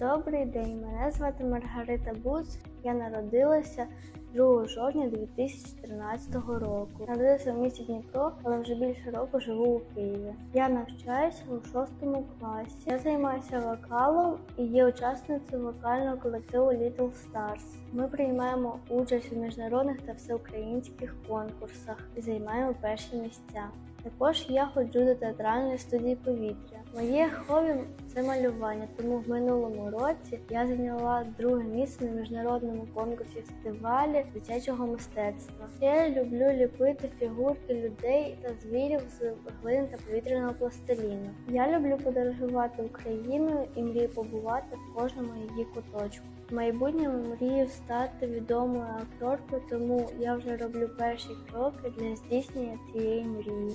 Добрий день, мене звати Маргарита Буц. Я народилася 2 жовтня 2013 року. Народилася в місті Дніпро, але вже більше року живу у Києві. Я навчаюся у шостому класі. Я займаюся вокалом і є учасницею вокального колективу Little Stars. Ми приймаємо участь у міжнародних та всеукраїнських конкурсах і займаємо перші місця. Також я ходжу до театральної студії повітря. Моє хобі це малювання, тому в минулому році я зайняла друге місце на міжнародному конкурсі фестивалі дитячого мистецтва. Я люблю ліпити фігурки людей та звірів з глини та повітряного пластиліну. Я люблю подорожувати Україною і мрію побувати в кожному її куточку. В майбутньому мрію стати відомою акторкою, тому я вже роблю перші кроки для здійснення цієї мрії.